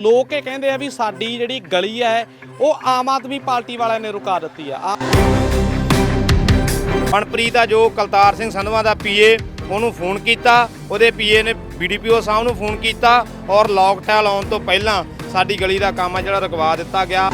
ਲੋਕ ਇਹ ਕਹਿੰਦੇ ਆ ਵੀ ਸਾਡੀ ਜਿਹੜੀ ਗਲੀ ਹੈ ਉਹ ਆਮ ਆਦਮੀ ਪਾਰਟੀ ਵਾਲਿਆਂ ਨੇ ਰੁਕਾ ਦਿੱਤੀ ਆ। ਮਨਪ੍ਰੀਤ ਆ ਜੋ ਕਲਤਾਰ ਸਿੰਘ ਸੰਧਵਾ ਦਾ ਪੀਏ ਉਹਨੂੰ ਫੋਨ ਕੀਤਾ ਉਹਦੇ ਪੀਏ ਨੇ ਬੀਡੀਪੀਓ ਸਾਹਿਬ ਨੂੰ ਫੋਨ ਕੀਤਾ ਔਰ ਲੌਕਟਾਈਨ ਲਾਉਣ ਤੋਂ ਪਹਿਲਾਂ ਸਾਡੀ ਗਲੀ ਦਾ ਕੰਮ ਆ ਜਿਹੜਾ ਰੁਕਵਾ ਦਿੱਤਾ ਗਿਆ।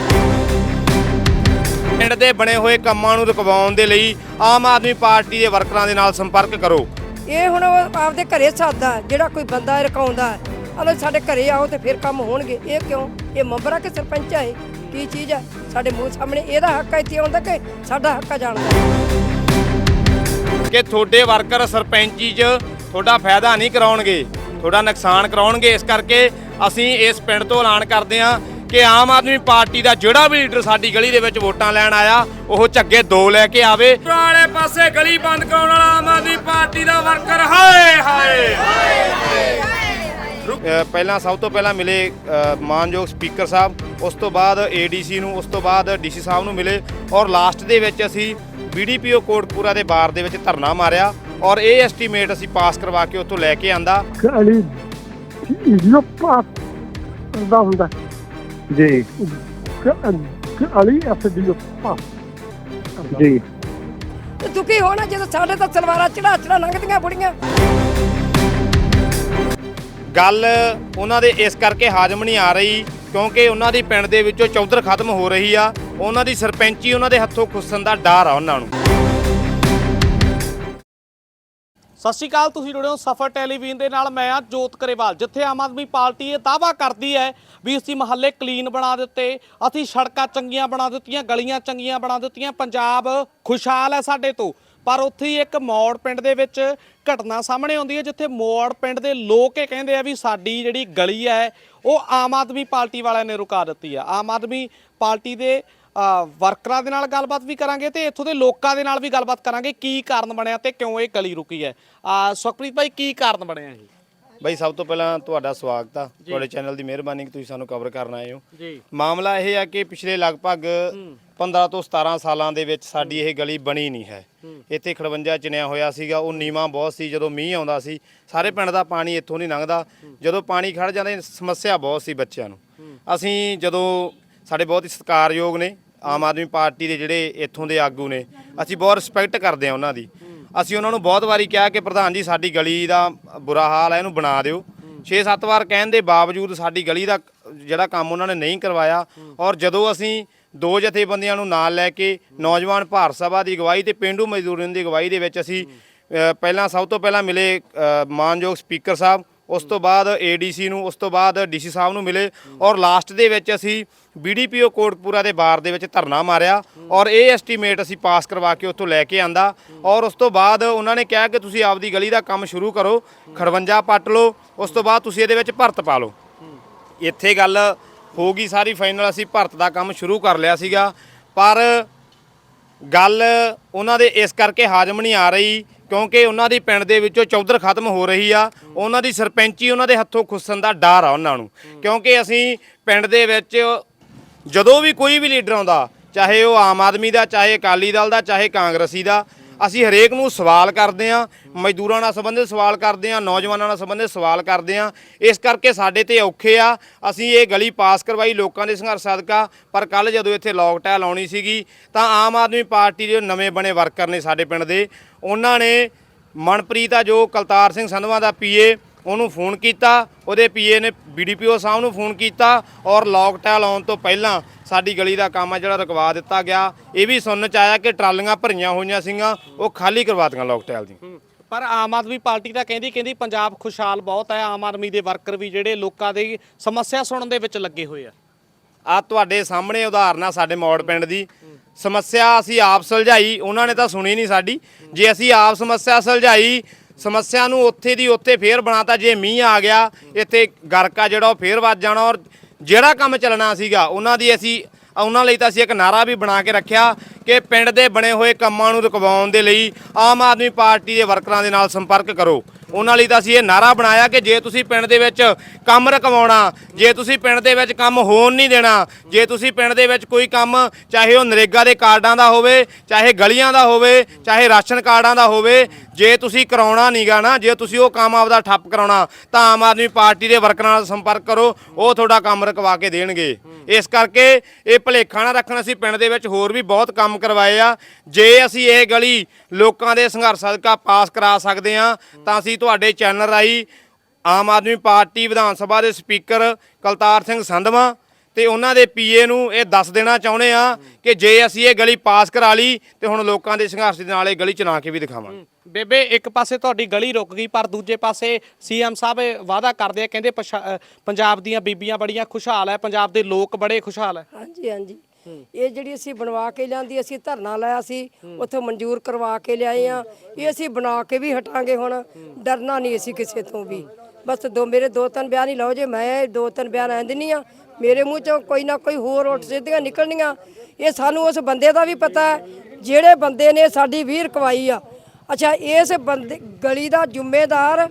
ਪਿੰਡ ਦੇ ਬਣੇ ਹੋਏ ਕੰਮਾਂ ਨੂੰ ਰੁਕਵਾਉਣ ਦੇ ਲਈ ਆਮ ਆਦਮੀ ਪਾਰਟੀ ਦੇ ਵਰਕਰਾਂ ਦੇ ਨਾਲ ਸੰਪਰਕ ਕਰੋ। ਇਹ ਹੁਣ ਆਪਦੇ ਘਰੇ ਸਾਦਾ ਜਿਹੜਾ ਕੋਈ ਬੰਦਾ ਰਕਾਉਂਦਾ ਹਲੋ ਸਾਡੇ ਘਰੇ ਆਓ ਤੇ ਫਿਰ ਕੰਮ ਹੋਣਗੇ। ਇਹ ਕਿਉਂ? ਇਹ ਮੈਂਬਰ ਕਿ ਸਰਪੰਚ ਇਹ? ਕੀ ਚੀਜ਼ ਆ? ਸਾਡੇ ਮੂੰਹ ਸਾਹਮਣੇ ਇਹਦਾ ਹੱਕ ਆ ਇੱਥੇ ਆਉਂਦਾ ਕਿ ਸਾਡਾ ਹੱਕ ਆ ਜਾਣਦਾ ਕਿ ਤੁਹਾਡੇ ਵਰਕਰ ਸਰਪੰਚੀ 'ਚ ਤੁਹਾਡਾ ਫਾਇਦਾ ਨਹੀਂ ਕਰਾਉਣਗੇ ਤੁਹਾਡਾ ਨੁਕਸਾਨ ਕਰਾਉਣਗੇ। ਇਸ ਕਰਕੇ ਅਸੀਂ ਇਸ ਪਿੰਡ ਤੋਂ ਐਲਾਨ ਕਰਦੇ ਹਾਂ ਕਿ ਆਮ ਆਦਮੀ ਪਾਰਟੀ ਦਾ ਜਿਹੜਾ ਵੀ ਲੀਡਰ ਸਾਡੀ ਗਲੀ ਦੇ ਵਿੱਚ ਵੋਟਾਂ ਲੈਣ ਆਇਆ ਉਹ ਝੱਗੇ ਦੋ ਲੈ ਕੇ ਆਵੇ। ਪੁਰਾਣੇ ਪਾਸੇ ਗਲੀ ਬੰਦ ਕਰਾਉਣ ਵਾਲਾ ਆਮ ਆਦਮੀ ਪਾਰਟੀ ਦਾ ਵਰਕਰ ਹਾਏ ਹਾਏ। ਪਹਿਲਾਂ ਸਭ ਤੋਂ ਪਹਿਲਾਂ ਮਿਲੇ ਮਾਨਯੋਗ ਸਪੀਕਰ ਸਾਹਿਬ ਉਸ ਤੋਂ ਬਾਅਦ ਏਡੀਸੀ ਨੂੰ ਉਸ ਤੋਂ ਬਾਅਦ ਡੀਸੀ ਸਾਹਿਬ ਨੂੰ ਮਿਲੇ ਔਰ ਲਾਸਟ ਦੇ ਵਿੱਚ ਅਸੀਂ ਬੀਡੀਪੀਓ ਕੋਟਪੂਰਾ ਦੇ ਬਾਰ ਦੇ ਵਿੱਚ ਧਰਨਾ ਮਾਰਿਆ ਔਰ ਇਹ ਐਸਟੀਮੇਟ ਅਸੀਂ ਪਾਸ ਕਰਵਾ ਕੇ ਉੱਥੋਂ ਲੈ ਕੇ ਆਂਦਾ। ਅਲੀ ਹੁੰਦਾ। ਜੀ। ਅਲੀ ਜੀ। ਹੋਣਾ ਜਦੋਂ ਸਾਡੇ ਤਾਂ ਸਲਵਾਰਾਂ ਚੜਾ ਚੜਾ ਲੰਘਦੀਆਂ ਬੁੜੀਆਂ। ਗੱਲ ਉਹਨਾਂ ਦੇ ਇਸ ਕਰਕੇ ਹਾਜ਼ਮ ਨਹੀਂ ਆ ਰਹੀ, ਕਿਉਂਕਿ ਉਹਨਾਂ ਦੀ ਪਿੰਡ ਦੇ ਵਿੱਚੋਂ ਚੌਧਰ ਖਤਮ ਹੋ ਰਹੀ ਆ, ਉਹਨਾਂ ਦੀ ਸਰਪੰਚੀ ਉਹਨਾਂ ਦੇ ਹੱਥੋਂ ਖੁੱਸਣ ਦਾ ਡਰ ਆ ਉਹਨਾਂ ਨੂੰ। ਸਤਿ ਸ਼੍ਰੀ ਅਕਾਲ, ਤੁਸੀਂ ਜੁੜੇ ਹੋ ਸਫਰ ਟੈਲੀਵਿਜ਼ਨ ਦੇ ਨਾਲ, ਮੈਂ ਆ ਜੋਤ ਕਰੇਵਾਲ। ਜਿੱਥੇ ਆਮ ਆਦਮੀ ਪਾਰਟੀ ਇਹ ਦਾਵਾ ਕਰਦੀ ਹੈ ਵੀ ਅਸੀਂ ਮਹੱਲੇ ਕਲੀਨ ਬਣਾ ਦਿੱਤੇ, ਅਸੀਂ ਸੜਕਾਂ ਚੰਗੀਆਂ ਬਣਾ ਦਿੱਤੀਆਂ, ਗਲੀਆਂ ਚੰਗੀਆਂ ਬਣਾ ਦਿੱਤੀਆਂ, ਪੰਜਾਬ ਖੁਸ਼ਹਾਲ ਹੈ ਸਾਡੇ ਤੋਂ। ਪਰ ਉੱਥੇ ਹੀ ਇੱਕ ਮੋੜ ਪਿੰਡ ਦੇ ਵਿੱਚ ਘਟਨਾ ਸਾਹਮਣੇ ਆਉਂਦੀ ਹੈ ਜਿੱਥੇ ਮੋੜ ਪਿੰਡ ਦੇ ਲੋਕ ਇਹ ਕਹਿੰਦੇ ਆ ਵੀ ਸਾਡੀ ਜਿਹੜੀ ਗਲੀ ਹੈ ਉਹ ਆਮ ਆਦਮੀ ਪਾਰਟੀ ਵਾਲਿਆਂ ਨੇ ਰੁਕਾ ਦਿੱਤੀ ਆ। ਆਮ ਆਦਮੀ ਪਾਰਟੀ ਦੇ ਵਰਕਰਾਂ ਦੇ ਨਾਲ ਗੱਲਬਾਤ ਵੀ ਕਰਾਂਗੇ ਤੇ ਇੱਥੋਂ ਦੇ ਲੋਕਾਂ ਦੇ ਨਾਲ ਵੀ ਗੱਲਬਾਤ ਕਰਾਂਗੇ ਕੀ ਕਾਰਨ ਬਣਿਆ ਤੇ ਕਿਉਂ ਇਹ ਗਲੀ ਰੁਕੀ ਹੈ। ਆ ਸੁਖਪ੍ਰੀਤ ਭਾਈ ਕੀ ਕਾਰਨ ਬਣਿਆ ਇਹ? ਬਈ ਸਭ ਤੋਂ ਪਹਿਲਾਂ ਤੁਹਾਡਾ ਸਵਾਗਤ ਆ। ਤੁਹਾਡੇ ਚੈਨਲ ਦੀ ਮਿਹਰਬਾਨੀ ਕਿ ਤੁਸੀਂ ਸਾਨੂੰ ਕਵਰ ਕਰਨ ਆਏ ਹੋ। ਜੀ। ਮਾਮਲਾ ਇਹ ਹੈ ਕਿ ਪਿਛਲੇ ਲਗਭਗ 15 ਤੋਂ 17 ਸਾਲਾਂ ਦੇ ਵਿੱਚ ਸਾਡੀ ਇਹ ਗਲੀ ਬਣੀ ਨਹੀਂ ਹੈ। ਇੱਥੇ ਖੜਵੰਜਾ ਚਿਣਿਆ ਹੋਇਆ ਸੀਗਾ ਉਹ ਨੀਵਾਂ ਬਹੁਤ ਸੀ ਜਦੋਂ ਮੀਂਹ ਆਉਂਦਾ ਸੀ ਸਾਰੇ ਪਿੰਡ ਦਾ ਪਾਣੀ ਇੱਥੋਂ ਨਹੀਂ ਲੰਘਦਾ। ਜਦੋਂ ਪਾਣੀ ਖੜ ਜਾਂਦਾ ਸਮੱਸਿਆ ਬਹੁਤ ਸੀ ਬੱਚਿਆਂ ਨੂੰ। ਅਸੀਂ ਜਦੋਂ ਸਾਡੇ ਬਹੁਤ ਹੀ ਸਤਿਕਾਰਯੋਗ ਨੇ ਆਮ ਆਦਮੀ ਪਾਰਟੀ ਦੇ ਜਿਹੜੇ ਇੱਥੋਂ ਦੇ ਆਗੂ ਨੇ ਅਸੀਂ ਬਹੁਤ ਰਿਸਪੈਕਟ ਕਰਦੇ ਹਾਂ ਉਹਨਾਂ ਦੀ। ਅਸੀਂ ਉਹਨਾਂ ਨੂੰ ਬਹੁਤ ਵਾਰੀ ਕਿਹਾ ਕਿ ਪ੍ਰਧਾਨ ਜੀ ਸਾਡੀ ਗਲੀ ਦਾ ਬੁਰਾ ਹਾਲ ਹੈ ਇਹਨੂੰ ਬਣਾ ਦਿਓ। 6-7 ਵਾਰ ਕਹਿਣ ਦੇ ਬਾਵਜੂਦ ਸਾਡੀ ਗਲੀ ਦਾ ਜਿਹੜਾ ਕੰਮ ਉਹਨਾਂ ਨੇ ਨਹੀਂ ਕਰਵਾਇਆ ਔਰ ਜਦੋਂ ਅਸੀਂ ਦੋ ਜਥੇਬੰਦੀਆਂ ਨੂੰ ਨਾਲ ਲੈ ਕੇ ਨੌਜਵਾਨ ਭਾਰਤ ਸਭਾ ਦੀ ਅਗਵਾਈ ਤੇ ਪਿੰਡੂ ਮਜ਼ਦੂਰ ਦੀ ਅਗਵਾਈ ਦੇ ਵਿੱਚ ਅਸੀਂ ਪਹਿਲਾਂ ਸਭ ਤੋਂ ਪਹਿਲਾਂ ਮਿਲੇ ਮਾਨਯੋਗ ਸਪੀਕਰ ਸਾਹਿਬ, ਉਸ ਤੋਂ ਬਾਅਦ ਏਡੀਸੀ ਨੂੰ, ਉਸ ਤੋਂ ਬਾਅਦ ਡੀਸੀ ਸਾਹਿਬ ਨੂੰ ਮਿਲੇ ਔਰ ਲਾਸਟ ਦੇ ਵਿੱਚ ਅਸੀਂ ਬੀਡੀਪੀਓ ਕੋਟਪੂਰਾ ਦੇ ਬਾਰ ਦੇ ਵਿੱਚ ਧਰਨਾ ਮਾਰਿਆ ਔਰ ਇਹ ਐਸਟੀਮੇਟ ਅਸੀਂ ਪਾਸ ਕਰਵਾ ਕੇ ਉੱਥੋਂ ਲੈ ਕੇ ਆਂਦਾ ਔਰ ਉਸ ਤੋਂ ਬਾਅਦ ਉਹਨਾਂ ਨੇ ਕਿਹਾ ਕਿ ਤੁਸੀਂ ਆਪਦੀ ਗਲੀ ਦਾ ਕੰਮ ਸ਼ੁਰੂ ਕਰੋ, ਖੜਵੰਜਾ ਪੱਟ ਲਓ, ਉਸ ਤੋਂ ਬਾਅਦ ਤੁਸੀਂ ਇਹਦੇ ਵਿੱਚ ਭਰਤ ਪਾ ਲਓ। ਇੱਥੇ ਗੱਲ ਹੋ ਗਈ ਸਾਰੀ ਫਾਈਨਲ, ਅਸੀਂ ਭਰਤ ਦਾ ਕੰਮ ਸ਼ੁਰੂ ਕਰ ਲਿਆ ਸੀਗਾ। ਪਰ ਗੱਲ ਉਹਨਾਂ ਦੇ ਇਸ ਕਰਕੇ ਹਾਜ਼ਮ ਨਹੀਂ ਆ ਰਹੀ, ਕਿਉਂਕਿ ਉਹਨਾਂ ਦੀ ਪਿੰਡ ਦੇ ਵਿੱਚੋਂ ਚੌਧਰ ਖਤਮ ਹੋ ਰਹੀ ਆ। ਉਹਨਾਂ ਦੀ ਸਰਪੰਚੀ ਉਹਨਾਂ ਦੇ ਹੱਥੋਂ ਖੁੱਸਣ ਦਾ ਡਰ ਆ ਉਹਨਾਂ ਨੂੰ। ਕਿਉਂਕਿ ਅਸੀਂ ਪਿੰਡ ਦੇ ਵਿੱਚ ਜਦੋਂ ਵੀ ਕੋਈ ਵੀ ਲੀਡਰ ਆਉਂਦਾ, ਚਾਹੇ ਉਹ ਆਮ ਆਦਮੀ ਦਾ, ਚਾਹੇ ਅਕਾਲੀ ਦਲ ਦਾ, ਚਾਹੇ ਕਾਂਗਰਸੀ ਦਾ ਅਸੀਂ ਹਰੇਕ ਨੂੰ ਸਵਾਲ ਕਰਦੇ ਆ ਮਜ਼ਦੂਰਾਂ ਨਾਲ ਸੰਬੰਧਿਤ ਸਵਾਲ ਕਰਦੇ ਆ ਨੌਜਵਾਨਾਂ ਨਾਲ ਸੰਬੰਧਿਤ ਸਵਾਲ ਕਰਦੇ ਆ ਇਸ ਕਰਕੇ ਸਾਡੇ ਤੇ ਔਖੇ ਆ। ਅਸੀਂ ਇਹ ਗਲੀ ਪਾਸ ਕਰਵਾਈ, ਲੋਕਾਂ ਦੇ ਸੰਘਰਸ਼ ਸਦਕਾ, ਪਰ ਕੱਲ ਜਦੋਂ ਇੱਥੇ ਲੌਕਟਾਈਨ ਲਾਉਣੀ ਸੀਗੀ, ਤਾਂ ਆਮ ਆਦਮੀ ਪਾਰਟੀ ਦੇ ਨਵੇਂ ਬਣੇ ਵਰਕਰ ਨੇ ਸਾਡੇ ਪਿੰਡ ਦੇ। ਉਹਨਾਂ ਨੇ ਮਨਪ੍ਰੀਤ ਆ ਜੋ ਕਲਤਾਰ ਸਿੰਘ ਸੰਧਵਾ ਦਾ ਪੀਏ ਉਹਨੂੰ ਫੋਨ ਕੀਤਾ ਉਹਦੇ ਪੀਏ ਨੇ ਬੀਡੀਪੀਓ ਸਾਹਿਬ ਨੂੰ ਫੋਨ ਕੀਤਾ ਔਰ ਲੌਕਟਾਈਨ ਲਾਉਣ ਤੋਂ ਪਹਿਲਾਂ ਸਾਡੀ ਗਲੀ ਦਾ ਕੰਮ ਆ ਜਿਹੜਾ ਰੁਕਵਾ ਦਿੱਤਾ ਗਿਆ। ਇਹ ਵੀ ਸੁਣਨ ਚ ਆਇਆ ਕਿ ਟਰਾਲੀਆਂ ਭਰੀਆਂ ਹੋਈਆਂ ਸੀਗੀਆਂ ਉਹ ਖਾਲੀ ਕਰਵਾਤੀਆਂ ਲੌਕਟਾਈਨ ਦੀ ਪਰ ਆਮ ਆਦਮੀ ਪਾਰਟੀ ਤਾਂ ਕਹਿੰਦੀ ਕਹਿੰਦੀ ਪੰਜਾਬ ਖੁਸ਼ਹਾਲ ਬਹੁਤ ਹੈ ਆਮ ਆਦਮੀ ਦੇ ਵਰਕਰ ਵੀ ਜਿਹੜੇ ਲੋਕਾਂ ਦੀ ਸਮੱਸਿਆ ਸੁਣਨ ਦੇ ਵਿੱਚ ਲੱਗੇ ਹੋਏ ਆ। ਆ ਤੁਹਾਡੇ ਸਾਹਮਣੇ ਉਦਾਹਰਨ ਆ ਸਾਡੇ ਮੌੜ ਪਿੰਡ ਦੀ। ਸਮੱਸਿਆ ਅਸੀਂ ਆਪ ਸੁਲਝਾਈ ਉਹਨਾਂ ਨੇ ਤਾਂ ਸੁਣੀ ਨਹੀਂ ਸਾਡੀ। ਜੇ ਅਸੀਂ ਆਪ ਸਮੱਸਿਆ ਸੁਲਝਾਈ ਸਮੱਸਿਆ ਨੂੰ ਉੱਥੇ ਦੀ ਉੱਥੇ ਫੇਰ ਬਣਾਤਾ, ਜੇ ਮੀਂਹ ਆ ਗਿਆ, ਇੱਥੇ ਗਰਕਾ ਜਿਹੜਾ, ਉਹ ਫੇਰ ਵੱਜ ਜਾਣਾ ਔਰ ਜਿਹੜਾ ਕੰਮ ਚੱਲਣਾ ਸੀਗਾ, ਉਹਨਾਂ ਦੀ ਅਸੀਂ, ਉਹਨਾਂ ਲਈ ਤਾਂ ਅਸੀਂ ਇੱਕ ਨਾਰਾ ਵੀ ਬਣਾ ਕੇ ਰੱਖਿਆ ਕਿ ਪਿੰਡ ਦੇ ਬਣੇ ਹੋਏ ਕੰਮਾਂ ਨੂੰ ਰੁਕਵਾਉਣ ਦੇ ਲਈ ਆਮ ਆਦਮੀ ਪਾਰਟੀ ਦੇ ਵਰਕਰਾਂ ਦੇ ਨਾਲ ਸੰਪਰਕ ਕਰੋ। ਉਹਨਾਂ ਲਈ ਤਾਂ ਅਸੀਂ ਇਹ ਨਾਰਾ ਬਣਾਇਆ ਕਿ ਜੇ ਤੁਸੀਂ ਪਿੰਡ ਦੇ ਵਿੱਚ ਕੰਮ ਰਕਵਾਉਣਾ, ਜੇ ਤੁਸੀਂ ਪਿੰਡ ਦੇ ਵਿੱਚ ਕੰਮ ਹੋਣ ਨਹੀਂ ਦੇਣਾ, ਜੇ ਤੁਸੀਂ ਪਿੰਡ ਦੇ ਵਿੱਚ ਕੋਈ ਕੰਮ ਚਾਹੇ ਉਹ ਨਰੇਗਾ ਦੇ ਕਾਰਡਾਂ ਦਾ ਹੋਵੇ, ਚਾਹੇ ਗਲੀਆਂ ਦਾ ਹੋਵੇ, ਚਾਹੇ ਰਾਸ਼ਨ ਕਾਰਡਾਂ ਦਾ ਹੋਵੇ, ਜੇ ਤੁਸੀਂ ਕਰਾਉਣਾ ਨਹੀਂਗਾ ਨਾ, ਜੇ ਤੁਸੀਂ ਉਹ ਕੰਮ ਆਪਦਾ ਠੱਪ ਕਰਾਉਣਾ, ਤਾਂ ਆਮ ਆਦਮੀ ਪਾਰਟੀ ਦੇ ਵਰਕਰਾਂ ਨਾਲ ਸੰਪਰਕ ਕਰੋ, ਉਹ ਤੁਹਾਡਾ ਕੰਮ ਰਕਵਾ ਕੇ ਦੇਣਗੇ। ਇਸ ਕਰਕੇ ਇਹ ਭਲੇਖਾ ਨਾ ਰੱਖਣ, ਅਸੀਂ ਪਿੰਡ ਦੇ ਵਿੱਚ ਹੋਰ ਵੀ ਬਹੁਤ ਕੰਮ ਕਰਵਾਏ ਆ। ਜੇ ਅਸੀਂ ਇਹ ਗਲੀ ਲੋਕਾਂ ਦੇ ਸੰਘਰਸ਼ ਸਦਕਾ ਪਾਸ ਕਰਾ ਸਕਦੇ ਆ ਤਾਂ ਅਸੀਂ ਤੁਹਾਡੇ ਚੈਨਲ ਰਾਹੀਂ ਆਮ ਆਦਮੀ ਪਾਰਟੀ ਵਿਧਾਨ ਸਭਾ ਦੇ ਸਪੀਕਰ ਕਲਤਾਰ ਸਿੰਘ ਸੰਧਵਾ ਤੇ ਉਹਨਾਂ ਦੇ ਪੀਏ ਨੂੰ ਇਹ ਦੱਸ ਦੇਣਾ ਚਾਹੁੰਦੇ ਆ ਕਿ ਜੇ ਅਸੀਂ ਇਹ ਗਲੀ ਪਾਸ ਕਰਾ ਲਈ ਤੇ ਹੁਣ ਲੋਕਾਂ ਦੇ ਸੰਘਰਸ਼ ਦੇ ਨਾਲ ਇਹ ਗਲੀ ਚਲਾ ਕੇ ਵੀ ਦਿਖਾਵਾਂਗੇ। ਬੇਬੇ ਇੱਕ ਪਾਸੇ ਤੁਹਾਡੀ ਗਲੀ ਰੁਕ ਗਈ ਪਰ ਦੂਜੇ ਪਾਸੇ ਸੀਐਮ ਸਾਹਿਬ ਵਾਅਦਾ ਕਰਦੇ ਆ ਕਹਿੰਦੇ ਪਛਾ- ਅ, ਪੰਜਾਬ ਦੀਆਂ ਬੀਬੀਆਂ ਬੜੀਆਂ ਖੁਸ਼ਹਾਲ ਹੈ ਪੰਜਾਬ ਦੇ ਲੋਕ ਬੜੇ ਖੁਸ਼ਹਾਲ ਹੈ ਹਾਂਜੀ ਹਾਂਜੀ। ਇਹ ਜਿਹੜੀ ਅਸੀਂ ਬਣਵਾ ਕੇ ਲਿਆਂਦੀ ਅਸੀਂ ਧਰਨਾ ਲਾਇਆ ਸੀ ਉੱਥੋਂ ਮਨਜ਼ੂਰ ਕਰਵਾ ਕੇ ਲਿਆਏ ਆ। ਇਹ ਅਸੀਂ ਬਣਾ ਕੇ ਵੀ ਹਟਾਂਗੇ ਹੁਣ। ਡਰਨਾ ਨਹੀਂ ਅਸੀਂ ਕਿਸੇ ਤੋਂ ਵੀ। ਬਸ ਦੋ ਮੇਰੇ ਦੋ ਤਿੰਨ ਬਿਆਨ ਹੀ ਲਓ ਜੇ ਮੈਂ ਦੋ ਤਿੰਨ ਬਿਆਨ ਐਂ ਦਿੰਨੀ ਆ। ਮੇਰੇ ਮੂੰਹ ਚੋਂ ਕੋਈ ਨਾ ਕੋਈ ਹੋਰ ਉੱਠ ਸਿੱਧੀਆਂ ਨਿਕਲਣੀਆਂ। ਇਹ ਸਾਨੂੰ ਉਸ ਬੰਦੇ ਦਾ ਵੀ ਪਤਾ ਹੈ ਜਿਹੜੇ ਬੰਦੇ ਨੇ ਸਾਡੀ ਵੀ ਰਕਵਾਈ ਆ। ਅੱਛਾ ਇਸ ਬੰਦੇ ਗਲੀ ਦਾ ਜ਼ਿੰਮੇਦਾਰ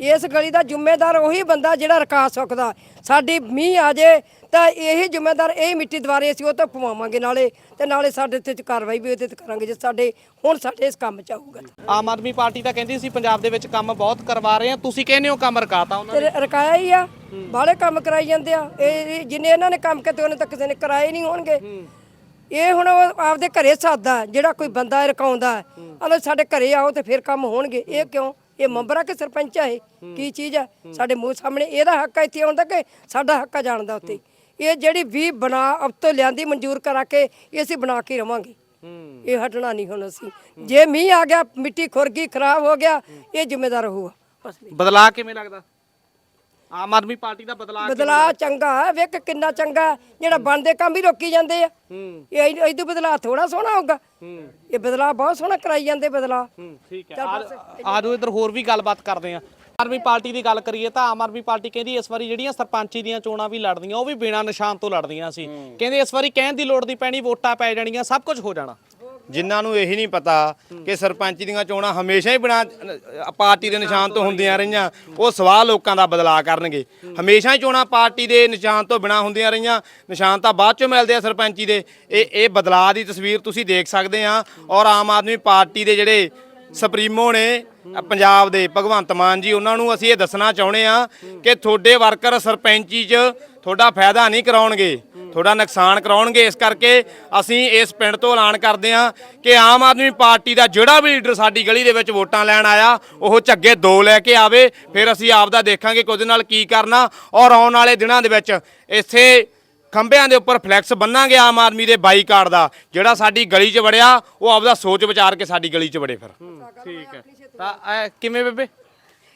ਇਸ ਗਲੀ ਦਾ ਜ਼ਿੰਮੇਦਾਰ ਉਹੀ ਬੰਦਾ ਜਿਹੜਾ ਰਕਾ ਸਕਦਾ। ਸਾਡੀ ਮੀਂਹ ਆ ਜੇ ਤਾਂ ਇਹੀ ਜ਼ਿੰਮੇਦਾਰ ਇਹ ਮਿੱਟੀ ਦੁਆਰੇ ਅਸੀਂ ਉਹ ਤੋਂ ਪਵਾਵਾਂਗੇ ਨਾਲੇ ਤੇ ਨਾਲੇ ਸਾਡੇ ਤੇ ਕਾਰਵਾਈ ਵੀ ਉਹਦੇ ਤੇ ਕਰਾਂਗੇ ਜੇ ਸਾਡੇ ਹੁਣ ਸਾਡੇ ਇਸ ਕੰਮ ਚ ਆਊਗਾ। ਆਮ ਆਦਮੀ ਪਾਰਟੀ ਤਾਂ ਕਹਿੰਦੀ ਸੀ ਪੰਜਾਬ ਦੇ ਵਿੱਚ ਕੰਮ ਬਹੁਤ ਕਰਵਾ ਰਹੇ ਆ ਤੁਸੀਂ ਕਹਿੰਦੇ ਹੋ ਕੰਮ ਰਕਾਤਾ ਉਹਨਾਂ ਤੇ ਨੇ ਰਕਾਇਆ ਹੀ ਆ ਬਾਹਲੇ ਕੰਮ ਕਰਾਈ ਜਾਂਦੇ ਆ ਇਹ ਇਹ ਜਿੰਨੇ ਇਹਨਾਂ ਨੇ ਕੰਮ ਕੀਤੇ ਉਹਨੇ ਤਾਂ ਕਿਸੇ ਨੇ ਕਰਾਏ ਨਹੀਂ ਹੋਣਗੇ। ਇਹ ਹੁਣ ਉਹ ਆਪਦੇ ਘਰੇ ਸਾਦਾ ਜਿਹੜਾ ਕੋਈ ਬੰਦਾ ਰਕਾਉਂਦਾ ਅਲੋ ਸਾਡੇ ਘਰੇ ਆਓ ਤੇ ਫਿਰ ਕੰਮ ਹੋਣਗੇ ਇਹ ਕਿਉਂ? ਇਹ ਮੈਂਬਰ ਕਿ ਸਰਪੰਚ ਆ ਇਹ? ਕੀ ਚੀਜ਼ ਆ? ਸਾਡੇ ਮੂੰਹ ਸਾਹਮਣੇ ਇਹਦਾ ਹੱਕ ਆ ਇੱਥੇ ਆਉਂਦਾ ਕਿ ਸਾਡਾ ਹੱਕ ਆ ਜਾਣ ਦਾ ਉੱਤੇ ਇਹ ਜਿਹੜੀ ਵੀ ਬਣਾ ਅਬ ਤੋਂ ਲਿਆਂਦੀ ਮਨਜ਼ੂਰ ਕਰਾ ਕੇ ਇਹ ਅਸੀਂ ਬਣਾ ਕੇ ਰਵਾਂਗੇ ਇਹ ਹਟਣਾ ਨਹੀਂ ਹੁਣ ਅਸੀਂ ਜੇ ਮੀਂਹ ਆ ਗਿਆ ਮਿੱਟੀ ਖੁਰ ਗਈ ਖਰਾਬ ਹੋ ਗਿਆ ਇਹ ਜ਼ਿੰਮੇਦਾਰ ਹੋਊਗਾ ਬਦਲਾ ਕਿਵੇਂ ਲੱਗਦਾ ਆਮ ਆਦਮੀ ਪਾਰਟੀ ਦਾ ਬਦਲਾ ਬਦਲਾ ਚੰਗਾ ਹੈ ਵੇਖ ਕਿੰਨਾ ਚੰਗਾ। ਜਿਹੜਾ ਬਣਦੇ ਕੰਮ ਵੀ ਰੋਕੀ ਜਾਂਦੇ ਆ ਇਹ ਇਹ ਤੋਂ ਬਦਲਾ ਥੋੜਾ ਸੋਹਣਾ ਹੋਊਗਾ ਇਹ ਬਦਲਾ ਬਹੁਤ ਸੋਹਣਾ ਕਰਾਈ ਜਾਂਦੇ ਬਦਲਾ ਠੀਕ ਹੈ ਆਜੋ ਇਧਰ ਹੋਰ ਵੀ ਗੱਲਬਾਤ ਕਰਦੇ ਆ ਆਦਮੀ ਪਾਰਟੀ ਦੀ ਗੱਲ ਕਰੀਏ ਤਾਂ ਆਮ ਆਦਮੀ ਪਾਰਟੀ ਕਹਿੰਦੀ ਇਸ ਵਾਰੀ ਜਿਹੜੀਆਂ ਸਰਪੰਚੀ ਦੀਆਂ ਚੋਣਾਂ ਵੀ ਲੜਦੀਆਂ ਉਹ ਵੀ ਬਿਨਾਂ ਨਿਸ਼ਾਨ ਤੋਂ ਲੜਦੀਆਂ ਸੀ। ਕਹਿੰਦੇ ਇਸ ਵਾਰੀ ਕਹਿਣ ਦੀ ਲੋੜ ਨਹੀਂ ਪੈਣੀ ਵੋਟਾਂ ਪੈ ਜਾਣੀਆਂ ਸਭ ਕੁਝ ਹੋ ਜਾਣਾ। ਜਿਨ੍ਹਾਂ ਨੂੰ ਇਹੀ ਨਹੀਂ ਪਤਾ ਕਿ ਸਰਪੰਚ ਦੀਆਂ ਚੋਣਾਂ ਹਮੇਸ਼ਾ ਹੀ ਬਿਨਾਂ ਪਾਰਟੀ ਦੇ ਨਿਸ਼ਾਨ ਤੋਂ ਹੁੰਦੀਆਂ ਰਹੀਆਂ ਉਹ ਸਵਾਹ ਲੋਕਾਂ ਦਾ ਬਦਲਾ ਕਰਨਗੇ। ਹਮੇਸ਼ਾ ਹੀ ਚੋਣਾਂ ਪਾਰਟੀ ਦੇ ਨਿਸ਼ਾਨ ਤੋਂ ਬਿਨਾਂ ਹੁੰਦੀਆਂ ਰਹੀਆਂ ਨਿਸ਼ਾਨ ਤਾਂ ਬਾਅਦ ਚੋਂ ਮਿਲਦੇ ਆ ਸਰਪੰਚੀ ਦੇ। ਇਹ ਇਹ ਬਦਲਾਅ ਦੀ ਤਸਵੀਰ ਤੁਸੀਂ ਦੇਖ ਸਕਦੇ ਆ ਔਰ ਆਮ ਆਦਮੀ ਪਾਰਟੀ ਦੇ ਜਿਹੜੇ ਸੁਪਰੀਮੋ ਨੇ ਪੰਜਾਬ ਦੇ ਭਗਵੰਤ ਮਾਨ ਜੀ, ਉਹਨਾਂ ਨੂੰ ਅਸੀਂ ਇਹ ਦੱਸਣਾ ਚਾਹੁੰਦੇ ਆ ਕਿ ਤੁਹਾਡੇ ਵਰਕਰ ਸਰਪੰਚੀ 'ਚ ਤੁਹਾਡਾ ਫਾਇਦਾ ਨਹੀਂ ਕਰਾਉਣਗੇ, ਤੁਹਾਡਾ ਨੁਕਸਾਨ ਕਰਾਉਣਗੇ। ਇਸ ਕਰਕੇ ਅਸੀਂ ਇਸ ਪਿੰਡ ਤੋਂ ਐਲਾਨ ਕਰਦੇ ਹਾਂ ਕਿ ਆਮ ਆਦਮੀ ਪਾਰਟੀ ਦਾ ਜਿਹੜਾ ਵੀ ਲੀਡਰ ਸਾਡੀ ਗਲੀ ਦੇ ਵਿੱਚ ਵੋਟਾਂ ਲੈਣ ਆਇਆ, ਉਹ ਝੱਗੇ ਦੋ ਲੈ ਕੇ ਆਵੇ। ਫਿਰ ਅਸੀਂ ਆਪ ਦਾ ਦੇਖਾਂਗੇ ਕਿ ਉਹਦੇ ਨਾਲ ਕੀ ਕਰਨਾ। ਔਰ ਆਉਣ ਵਾਲੇ ਦਿਨਾਂ ਦੇ ਵਿੱਚ ਇੱਥੇ ਖੰਭਿਆਂ ਦੇ ਉੱਪਰ ਫਲੈਕਸ ਬੰਨਾਂਗੇ ਆਮ ਆਦਮੀ ਦੇ ਬਾਈਕਾਟ ਦਾ। ਜਿਹੜਾ ਸਾਡੀ ਗਲੀ 'ਚ ਵੜਿਆ ਉਹ ਆਪਦਾ ਸੋਚ ਵਿਚਾਰ ਕੇ ਸਾਡੀ ਗਲੀ 'ਚ ਵੜੇ ਫਿਰ। ਠੀਕ ਹੈ। ਤਾਂ ਇਹ ਕਿਵੇਂ ਬੇਬੇ?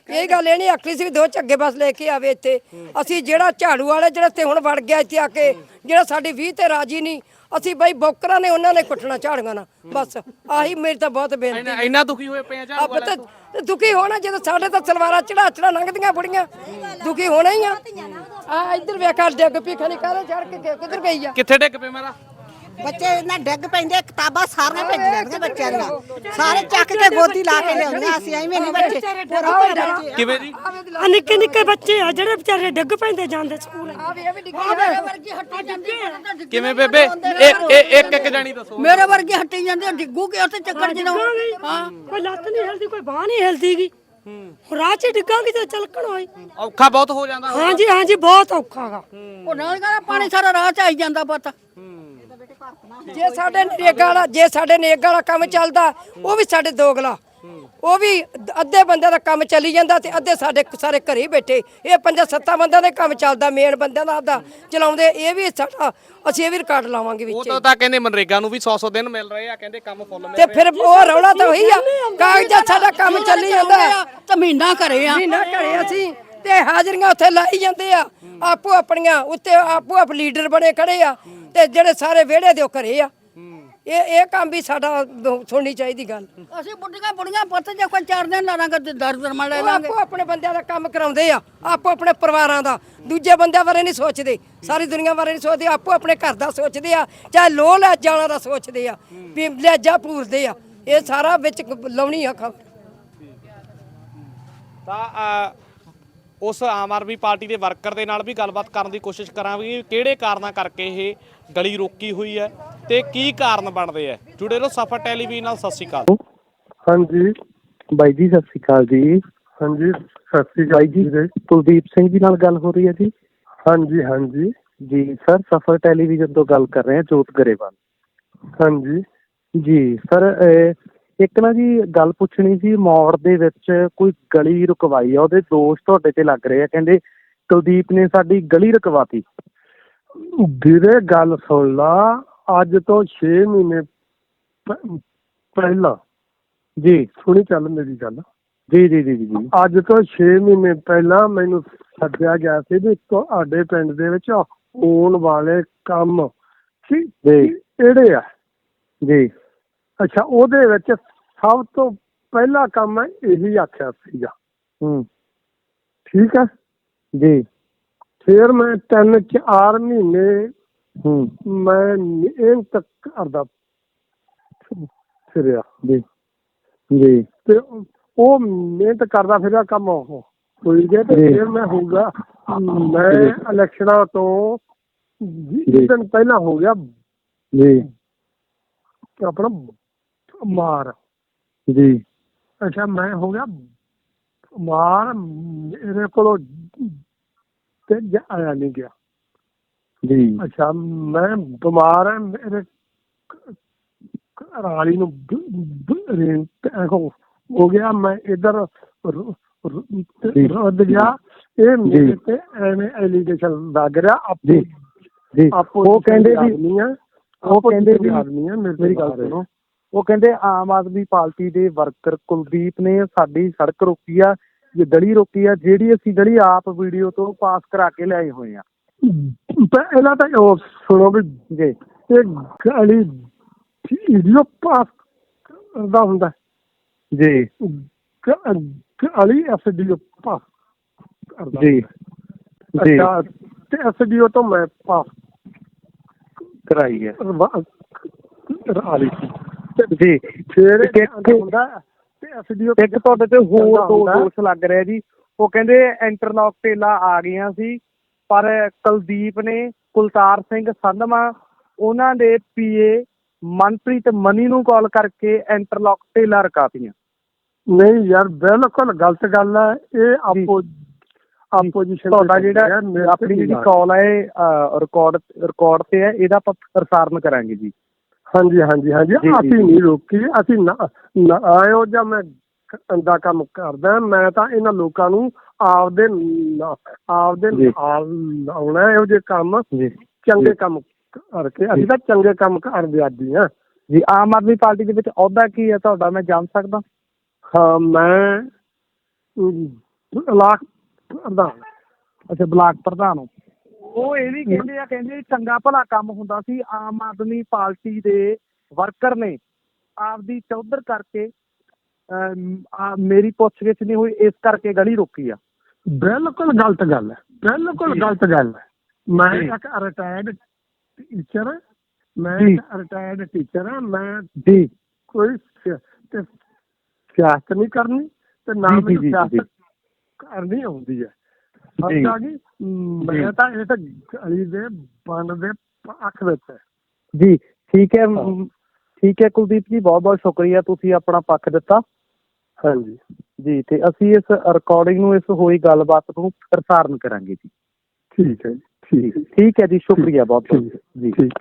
ਇਹ ਗੱਲ ਇਹ ਨਹੀਂ ਆਖਰੀ ਸੀ ਵੀ ਦੋ ਝੱਗੇ ਬਸ ਲੈ ਕੇ ਆਵੇ ਇੱਥੇ। ਅਸੀਂ ਜਿਹੜਾ ਝਾੜੂ ਵਾਲੇ ਜਿਹੜਾ ਤੇ ਹੁਣ ਵੜ ਗਿਆ ਇੱਥੇ ਆ ਕੇ ਜਿਹੜਾ ਸਾਡੀ 20 ਤੇ ਰਾਜੀ ਨਹੀਂ ਅਸੀਂ ਬਈ ਬੋਕਰਾਂ ਨੇ ਉਹਨਾਂ ਨੇ ਕੁੱਟਣਾ ਝਾੜੂਆਂ ਨਾਲ ਬਸ। ਆਹੀ ਮੇਰੀ ਤਾਂ ਬਹੁਤ ਬੇਨਤੀ ਇੰਨਾ ਇੰਨਾ ਦੁਖੀ ਹੋਏ ਪਏ ਆ ਝਾੜੂ ਆਪ ਤਾਂ ਦੁਖੀ ਹੋਣਾ ਜਦੋਂ ਸਾਡੇ ਤਾਂ ਸਲਵਾਰਾਂ ਚੜਾ ਚੜਾ ਲੰਘਦੀਆਂ ਬੁੜੀਆਂ। ਦੁਖੀ ਹੋਣਾ ਹੀ ਆ। ਆ ਇੱਧਰ ਵੇਖਾ ਡਿੱਗ ਪੀ ਖਣੀ ਕਾਰੇ ਚੜ ਕੇ ਕਿ- ਕਿੱਧਰ ਗਈ ਆ? ਕਿੱਥੇ ਡਿੱਗ ਪਏ ਮੇਰਾ ਬੱਚੇ ਇਹਨਾਂ ਡਿੱਗ ਪੈਂਦੇ ਕਿਤਾਬਾਂ ਸਾਰੀਆਂ ਭੇਜ ਲੈਣਗੇ ਬੱਚਿਆਂ ਦੀਆਂ। ਸਾਰੇ ਚੱਕ ਕੇ ਗੋਦੀ ਲਾ ਕੇ ਲਿਆਉਂਦੇ ਆ, ਅਸੀਂ ਐਵੇਂ ਨਹੀਂ ਬੱਚੇ ਕਿਵੇਂ ਜੀ? ਆ ਨਿੱਕੇ ਨਿੱਕੇ ਬੱਚੇ ਆ ਜਿਹੜੇ ਵਿਚਾਰੇ ਡਿੱਗ ਪੈਂਦੇ ਜਾਂਦੇ ਸਕੂਲ ਕਿਵੇਂ ਬੇਬੇ? ਇਹ ਇਹ ਇੱਕ ਇੱਕ ਜਾਣੀ ਦੱਸੋ। ਮੇਰੇ ਵਰਗੇ ਹੱਟੀ ਜਾਂਦੇ ਡਿੱਗੂਗੇ ਉੱਥੇ ਚੱਕਰ ਜਨਾਉ ਹਾਂ। ਕੋਈ ਲੱਤ ਨਹੀਂ ਹਿਲਦੀ ਕੋਈ ਬਾਹ ਨਹੀਂ ਹਿਲਦੀਗੀ। ਰਾਹ 'ਚ ਡਿੱਗਾਂਗੇ ਤੇ ਚਲਕਣ ਹੋਈ ਔਖਾ ਬਹੁਤ ਹੋ ਜਾਂਦਾ ਹੋਊ। ਹਾਂਜੀ ਹਾਂਜੀ ਬਹੁਤ ਔਖਾ ਗਾ ਉਹ ਨਾਲ ਕਹਿੰਦਾ ਪਾਣੀ ਸਾਰਾ ਰਾਹ ਚ ਆਈ ਜਾਂਦਾ ਪੁੱਤ। ਜੇ ਸਾਡੇ ਨਰੇਗਾ ਵਾਲਾ ਜੇ ਸਾਡੇ ਨਰੇਗਾ ਵਾਲਾ ਕੰਮ ਚੱਲਦਾ ਉਹ ਵੀ ਸਾਡੇ ਦੋਗਲਾ। ਉਹ ਵੀ ਅੱਧੇ ਬੰਦਿਆਂ ਦਾ ਕੰਮ ਚੱਲੀ ਜਾਂਦਾ ਤੇ ਅੱਧੇ ਸਾਡੇ ਸਾਰੇ ਘਰੇ ਹੀ ਬੈਠੇ। ਇਹ ਪੰਜਾਂ ਸੱਤਾਂ ਬੰਦਿਆਂ ਦਾ ਕੰਮ ਚੱਲਦਾ ਮੇਨ ਬੰਦਿਆਂ ਦਾ ਆਪਦਾ ਚਲਾਉਂਦੇ। ਇਹ ਵੀ ਸਾਡਾ ਅਸੀਂ ਇਹ ਵੀ ਰਿਕਾਰਡ ਲਾਵਾਂਗੇ ਉਹ ਵਿੱਚ। ਤਾਂ ਤਾਂ ਕਹਿੰਦੇ ਮਨਰੇਗਾ ਨੂੰ ਵੀ 100 100 ਦਿਨ ਮਿਲ ਰਹੇ ਆ ਕਹਿੰਦੇ ਕੰਮ ਫੁੱਲ ਮਿਲ ਤੇ ਫਿਰ ਉਹ ਰੌਲਾ ਤਾਂ ਉਹੀ ਆ ਕਾਗਜ਼ਾਂ ਸਾਡਾ ਕੰਮ ਚੱਲੀ ਜਾਂਦਾ। ਤੇ ਮਹੀਨਾ ਘਰੇ ਆ। ਮਹੀਨਾ ਘਰੇ ਅਸੀਂ ਤੇ ਹਾਜ਼ਰੀਆਂ ਉੱਥੇ ਲਾਈ ਜਾਂਦੇ ਆ। ਆਪੋ ਆਪਣੀਆਂ ਉੱਤੇ ਆਪੋ ਆਪ ਲੀਡਰ ਬਣੇ ਖੜੇ ਆ ਤੇ ਜਿਹੜੇ ਸਾਰੇ ਵਿਹੜੇ ਦੇ ਉਹ ਘਰੇ ਆ। ਇਹ ਇਹ ਕੰਮ ਵੀ ਸਾਡਾ ਸੁਣਨੀ ਚਾਹੀਦੀ ਗੱਲ। ਅਸੀਂ ਬੁੱਢੀਆਂ ਬੁੱਢੀਆਂ ਪੁੱਤ ਜੇ ਕੋਈ ਚਾਰ ਦਿਨ ਲਾਂਗੇ ਤੇ ਦਰਦ ਦਰਮਾ ਲੈ ਉਹ ਲਾਂਗੇ। ਆਪੋ ਆਪਣੇ ਬੰਦਿਆਂ ਦਾ ਕੰਮ ਕਰਾਉਂਦੇ ਆ ਆਪੋ ਆਪਣੇ ਪਰਿਵਾਰਾਂ ਦਾ। ਦੂਜੇ ਬੰਦਿਆਂ ਬਾਰੇ ਨਹੀਂ ਸੋਚਦੇ ਸਾਰੀ ਦੁਨੀਆ ਬਾਰੇ ਨਹੀਂ ਸੋਚਦੇ ਆਪੋ ਆਪਣੇ ਘਰ ਦਾ ਸੋਚਦੇ ਆ ਚਾਹੇ ਲੋਹ ਲੈ ਜਾਣਾ ਦਾ ਸੋਚਦੇ ਆ ਵੀ ਲਿਆਜਾ ਪੂਰਦੇ ਆ। ਇਹ ਸਾਰਾ ਵਿੱਚ ਲਾਉਣੀ ਆ ਖਬਰ ਤਾਂ ਅ, ਉਸ ਆਮ ਆਦਮੀ ਪਾਰਟੀ ਦੇ ਵਰਕਰ ਦੇ ਨਾਲ ਵੀ ਗੱਲਬਾਤ ਕਰਨ ਦੀ ਕੋਸ਼ਿਸ਼ ਕਰਾਂਗੇ ਕਿ ਕਿਹੜੇ ਕਾਰਨਾਂ ਕਰਕੇ ਇਹ ਗਲੀ ਰੋਕੀ ਹੋਈ ਹੈ? ਤੇ ਕੀ ਕਾਰਨ ਬਣਦੇ ਆ? ਜੁੜੇ ਰਹੋ ਸਫਰ ਟੈਲੀਵਿਜ਼ਨ ਨਾਲ, ਸਤਿ ਸ਼੍ਰੀ ਅਕਾਲ। ਹਾਂਜੀ, ਬਾਈ ਜੀ, ਸਤਿ ਸ਼੍ਰੀ ਅਕਾਲ ਜੀ। ਹਾਂਜੀ, ਸਤਿ ਸ੍ਰੀ ਅਕਾਲ ਜੀ। ਕੁਲਦੀਪ ਸਿੰਘ ਜੀ ਨਾਲ ਗੱਲ ਹੋ ਰਹੀ ਹੈ ਜੀ? ਹਾਂਜੀ ਹਾਂਜੀ। ਜੀ, ਸਰ, ਸਫਰ ਟੈਲੀਵਿਜ਼ਨ ਤੋਂ ਗੱਲ ਕਰ ਰਹੇ ਹਾਂ, ਜੋਤ ਗਰੇਵਾਲ। ਹਾਂਜੀ। ਜੀ, ਸਰ ਇੱਕ ਨਾ ਜੀ ਗੱਲ ਪੁੱਛਣੀ ਸੀ, ਮੌੜ ਦੇ ਵਿੱਚ ਕੋਈ ਗਲੀ ਰੁਕਵਾਈ ਆ, ਉਹਦੇ ਦੋਸ਼ ਤੁਹਾਡੇ ਤੇ ਲੱਗ ਰਹੇ ਆ। ਕਹਿੰਦੇ ਕੁਲਦੀਪ ਨੇ ਸਾਡੀ ਗਲੀ ਰੁਕਵਾਤੀ। ਵੀਰੇ, ਗੱਲ ਸੁਣ ਲਾ ਅੱਜ ਤੋਂ 6 ਮਹੀਨੇ ਪ- ਪਹਿਲਾਂ। ਜੀ। ਸੁਣੀ ਚੱਲ ਮੇਰੀ ਗੱਲ। ਜੀ ਜੀ ਜੀ ਜੀ ਜੀ। ਅੱਜ ਤੋਂ 6 ਮਹੀਨੇ ਪਹਿਲਾਂ ਮੈਨੂੰ ਸੱਦਿਆ ਗਿਆ ਸੀ ਵੀ ਤੁਹਾਡੇ ਪਿੰਡ ਦੇ ਵਿੱਚ ਹੋਣ ਵਾਲੇ ਕੰਮ ਕੀ ਜੀ। ਕਿਹੜੇ ਆ? ਜੀ। ਅੱਛਾ ਉਹਦੇ ਵਿੱਚ ਸਭ ਤੋਂ ਪਹਿਲਾ ਕੰਮ ਹੈ ਇਹੀ ਆਖਿਆ ਸੀਗਾ। ਹੂੰ। ਠੀਕ ਹੈ? ਜੀ। ਫਿਰ ਮੈਂ ਤਿੰਨ ਚਾਰ ਮਹੀਨੇ ਮੈਂ ਮਿਹਨਤ ਕਰਦਾ ਫਿਰਿਆ ਜੀ ਜੀ ਤੇ ਉਹ ਮਿਹਨਤ ਕਰਦਾ ਫਿਰਿਆ ਕੰਮ ਉਹ। ਹੋਈ ਗਿਆ ਤੇ। ਫਿਰ ਮੈਂ ਹੋਊਗਾ। ਮੈਂ। ਇਲੈਕਸ਼ਨਾਂ ਤੋਂ ਜੀ। ਦਿਨ ਪਹਿਲਾਂ ਹੋ ਗਿਆ। ਜੀ। ਆਪਣਾ ਮਾਰ। ਜੀ। ਅੱਛਾ ਮੈਂ ਹੋ ਗਿਆ। ਮਾਰ ਮੇਰੇ ਕੋਲੋਂ ਤੇ ਜ- ਆਇਆ ਨਹੀਂ ਗਿਆ। ਜੀ। ਅੱਛਾ ਮੈਂ ਬਿਮਾਰ ਹਾਂ ਮੇਰੇ ਘਰ ਵਾਲੀ ਨੂੰ ਤੇ ਹੋ ਗਿਆ ਮੈਂ ਇਧਰ। ਰੁੱਦ ਗਿਆ ਇਹ ਮੇਰੇ। ਤੇ ਐਵੇਂ ਐਲੀਗੇਸ਼ਨ ਲੱਗ ਰਿਹਾ ਆਪੋ ਜੀ। ਉਹ ਕਹਿੰਦੇ ਵੀ ਉਹ ਕਹਿੰਦੇ ਵੀ ਆਦਮੀ ਆ ਮੇਰੇ ਮੇਰੀ ਗੱਲ ਸੁਣੋ। ਉਹ ਕਹਿੰਦੇ ਆਮ ਆਦਮੀ ਪਾਰਟੀ ਦੇ ਵਰਕਰ ਕੁਲਦੀਪ ਨੇ ਸਾਡੀ ਸੜਕ ਰੋਕੀ ਆ ਜੇ ਗਲੀ ਰੋਕੀ ਆ ਜਿਹੜੀ ਅਸੀਂ ਗਲੀ ਆਪ ਵੀਡੀਓ ਤੋਂ ਪਾਸ ਕਰਾ ਕੇ ਲਿਆਏ ਹੋਏ ਆ। ਪਹਿਲਾਂ ਤਾਂ ਉਹ ਸੁਣੋ ਵੀ ਜੀ ਇਹ ਗਾਲੀ ਵੀਡੀਓ ਪਾਸ ਕਰਦਾ ਹੁੰਦਾ ਜੀ। ਗਾਲੀ ਐਸਡੀਓ ਪਾਸ ਕਰਦਾ ਜੀ। ਜੀ। ਤੇ ਐਸਡੀਓ ਤੋਂ ਮੈਂ ਪਾਸ ਕਰਾਈ ਹੈ। ਰਾਲੀ ਜੀ। ਫਿਰ ਇੱਕ- ਇੱਕ ਹੁੰਦਾ ਤੇ ਐਸਡੀਓ ਇੱਕ ਤੁਹਾਡੇ ਤੇ ਹੋਰ ਦੋ। ਦੋਸ਼ ਲੱਗ ਰਿਹਾ ਜੀ। ਉਹ ਕਹਿੰਦੇ ਇੰਟਰਲੌਕ ਟੇਲਾ ਆ ਗਈਆਂ ਸੀ। ਪਰ ਕੁਲਦੀਪ ਨੇ ਕੁਲਤਾਰ ਸਿੰਘ ਸੰਧਮਾ ਉਹਨਾਂ ਦੇ ਪੀਏ ਮਨਪ੍ਰੀਤ ਮਨੀ ਨੂੰ ਕਾਲ ਕਰਕੇ ਇੰਟਰਲੌਕ ਟੇਲਾ ਰਕਾਤੀਆਂ ਨਹੀਂ ਯਾਰ ਬਿਲਕੁਲ ਗਲਤ ਗੱਲ ਹੈ। ਇਹ ਆਪੋ ਆਪੋਜੀਸ਼ਨ ਤੁਹਾਡਾ ਜਿਹੜਾ ਆਪਣੀ ਜਿਹੜੀ ਕਾਲ ਹੈ ਰਿਕਾਰਡ ਰਿਕਾਰਡ ਤੇ ਹੈ ਇਹਦਾ ਆਪਾਂ ਪ੍ਰਸਾਰਣ ਕਰਾਂਗੇ ਜੀ। ਹਾਂਜੀ ਹਾਂਜੀ ਹਾਂਜੀ। ਅਸੀਂ। ਨਹੀਂ ਰੋਕੀ ਅਸੀਂ ਨਾ ਨਾ- ਆਇਓ ਜਾਂ ਮੈਂ ਦਾ ਕੰਮ ਕਰਦਾ ਮੈਂ ਤਾਂ ਇਹਨਾਂ ਲੋਕਾਂ ਨੂੰ ਆਪਦੇ ਨਾ- ਆਪਦੇ ਜੀ। ਨਾਲ ਲਾਉਣਾ ਇਹੋ ਜਿਹੇ ਕੰਮ ਜੀ। ਚੰਗੇ ਕੰਮ ਕਰਕੇ। ਅਸੀਂ ਤਾਂ ਚੰਗੇ ਕੰਮ ਕਰਦੇ ਆਦੀ ਹਾਂ। ਜੀ ਆਮ ਆਦਮੀ ਪਾਰਟੀ ਦੇ ਵਿੱਚ ਅਹੁਦਾ ਕੀ ਹੈ ਤੁਹਾਡਾ? ਮੈਂ ਜਾਣ ਸਕਦਾ। ਹਾਂ ਮੈਂ ਲੱਖ ਦਾ ਅੱਛਾ ਬਲਾਕ ਪ੍ਰਧਾਨ ਹੋ। ਉਹ ਇਹ ਵੀ ਕਹਿੰਦੇ ਆ ਕਹਿੰਦੇ ਚੰਗਾ ਭਲਾ ਕੰਮ ਹੁੰਦਾ ਸੀ। ਆਮ ਆਦਮੀ ਪਾਰਟੀ ਦੇ ਵਰਕਰ ਨੇ ਆਪਦੀ ਚੌਧਰ ਕਰਕੇ ਅਮ, ਆ ਮੇਰੀ ਪੁੱਛਗਿੱਛ ਨਹੀਂ ਹੋਈ ਇਸ ਕਰਕੇ ਗਲੀ ਰੋਕੀ ਆ। ਬਿਲਕੁਲ ਗਲਤ ਗੱਲ ਹੈ ਬਿਲਕੁਲ। ਗਲਤ ਗੱਲ ਹੈ ਮੈਂ। ਇੱਕ ਰਿਟਾਇਰਡ ਟੀਚਰ ਮੈਂ। ਰਿਟਾਇਰਡ ਟੀਚਰ ਹਾਂ ਮੈਂ ਜੀ ਕੋਈ ਤੇ ਸਿਆਸਤ ਨਹੀਂ ਕਰਨੀ ਤੇ ਨਾ ਮੈਨੂੰ। ਸਿਆਸਤ ਕਰਨੀ ਆਉਂਦੀ ਹੈ ਜੀ। ਸਮਝਾ ਗਈ ਮੈਂ ਤਾਂ ਇਹ ਤਾਂ ਗਲੀ ਦੇ ਬੰਦ ਦੇ ਅੱਖ ਵਿੱਚ ਹੈ ਜੀ ਠੀਕ ਹੈ ਠੀਕ ਹੈ ਕੁਲਦੀਪ ਜੀ ਬਹੁਤ ਬਹੁਤ ਸ਼ੁਕਰੀਆ ਤੁਸੀਂ ਆਪਣਾ ਪੱਖ ਦਿੱਤਾ ਹਾਂਜੀ ਜੀ ਤੇ ਅਸੀਂ ਇਸ ਰਿਕਾਰਡਿੰਗ ਨੂੰ ਇਸ ਹੋਈ ਗੱਲਬਾਤ ਨੂੰ ਪ੍ਰਸਾਰਣ ਕਰਾਂਗੇ ਜੀ। ਠੀਕ ਹੈ ਜੀ ਠੀਕ ਹੈ ਠੀਕ ਹੈ ਜੀ ਸ਼ੁਕਰੀਆ ਬਹੁਤ ਬਹੁਤ ਜੀ। ਠੀਕ।